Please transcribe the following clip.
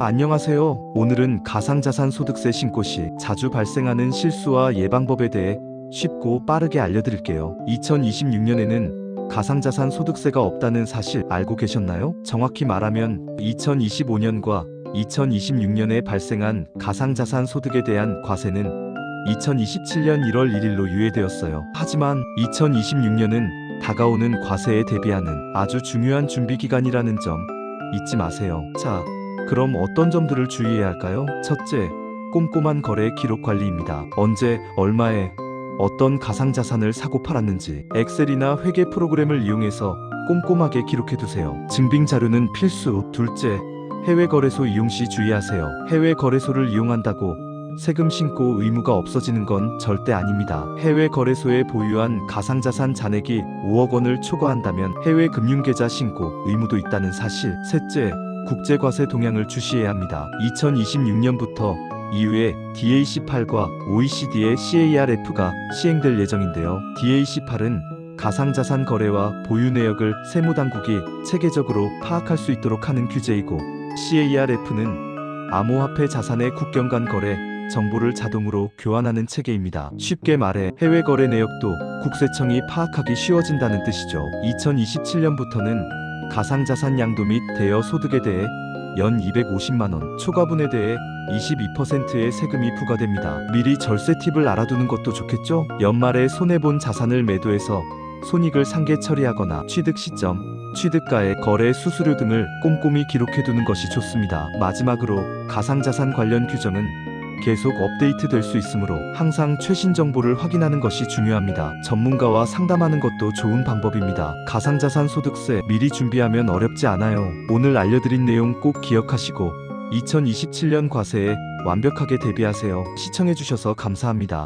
안녕하세요. 오늘은 가상자산 소득세 신고 시 자주 발생하는 실수와 예방법에 대해 쉽고 빠르게 알려드릴게요. 2026년에는 가상자산 소득세가 없다는 사실 알고 계셨나요? 정확히 말하면 2025년과 2026년에 발생한 가상자산 소득에 대한 과세는 2027년 1월 1일로 유예되었어요. 하지만 2026년은 다가오는 과세에 대비하는 아주 중요한 준비 기간이라는 점 잊지 마세요. 자, 그럼 어떤 점들을 주의해야 할까요? 첫째, 꼼꼼한 거래 기록 관리입니다. 언제, 얼마에, 어떤 가상자산을 사고 팔았는지 엑셀이나 회계 프로그램을 이용해서 꼼꼼하게 기록해 두세요. 증빙 자료는 필수. 둘째, 해외 거래소 이용 시 주의하세요. 해외 거래소를 이용한다고 세금 신고 의무가 없어지는 건 절대 아닙니다. 해외 거래소에 보유한 가상자산 잔액이 5억 원을 초과한다면 해외 금융계좌 신고 의무도 있다는 사실. 셋째, 국제과세 동향을 주시해야 합니다. 2026년부터 이후에 DAC8과 OECD의 CARF가 시행될 예정인데요. DAC8은 가상자산 거래와 보유 내역을 세무당국이 체계적으로 파악할 수 있도록 하는 규제이고 CARF는 암호화폐 자산의 국경 간 거래 정보를 자동으로 교환하는 체계입니다. 쉽게 말해 해외 거래 내역도 국세청이 파악하기 쉬워진다는 뜻이죠. 2027년부터는 가상자산 양도 및 대여 소득에 대해 연 250만 원, 초과분에 대해 22%의 세금이 부과됩니다. 미리 절세 팁을 알아두는 것도 좋겠죠? 연말에 손해본 자산을 매도해서 손익을 상계 처리하거나 취득 시점, 취득가액, 거래 수수료 등을 꼼꼼히 기록해두는 것이 좋습니다. 마지막으로 가상자산 관련 규정은 계속 업데이트 될 수 있으므로 항상 최신 정보를 확인하는 것이 중요합니다. 전문가와 상담하는 것도 좋은 방법입니다. 가상자산 소득세 미리 준비하면 어렵지 않아요. 오늘 알려드린 내용 꼭 기억하시고 2027년 과세에 완벽하게 대비하세요. 시청해주셔서 감사합니다.